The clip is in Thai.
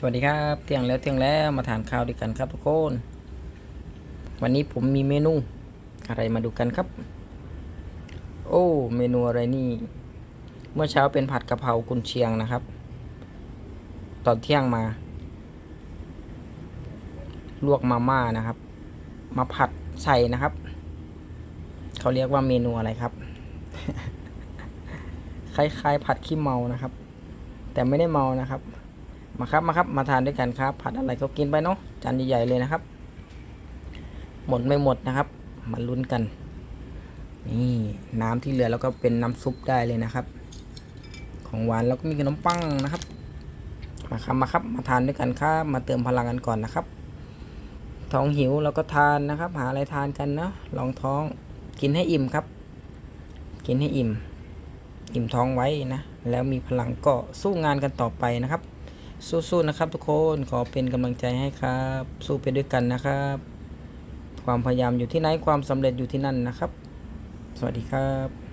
สวัสดีครับเที่ยงแล้วเที่ยงแล้วมาทานข้าวด้วยกันครับทุกคนวันนี้ผมมีเมนูอะไรมาดูกันครับ โอ้เมนูอะไรนี่ เมื่อเช้าเป็นผัดกะเพรากุนเชียงนะครับ ตอนเที่ยงมา ลวกมาม่านะครับ มาผัดใส่นะครับ เขาเรียกว่าเมนูอะไรครับ คล้ายๆ ผัดขี้เมานะครับ แต่ไม่ได้เมานะครับ มาครับมาครับมาทานด้วยกันครับ ผัดอะไรก็กินไปเนาะจานใหญ่ๆเลยนะครับ หมดไม่หมดนะครับมาลุ้นกัน นี่น้ำที่เหลือแล้วก็เป็นน้ำซุปได้เลยนะครับ ของหวานแล้วก็มีขนมปังนะครับ มาครับมาครับ มาทานด้วยกันครับมาเติมพลังกันก่อนนะครับ ท้องหิวเราก็ทานนะครับ หาอะไรทานกันเนาะลองท้องกินให้อิ่มครับ กินให้อิ่ม อิ่มท้องไว้นะ แล้วมีพลังก็สู้งานกันต่อไปนะครับ สู้ๆนะครับทุกคนขอเป็นกำลังใจให้ครับ สู้ไปด้วยกันนะครับ ความพยายามอยู่ที่ไหนความสำเร็จอยู่ที่นั่นนะครับ สวัสดีครับ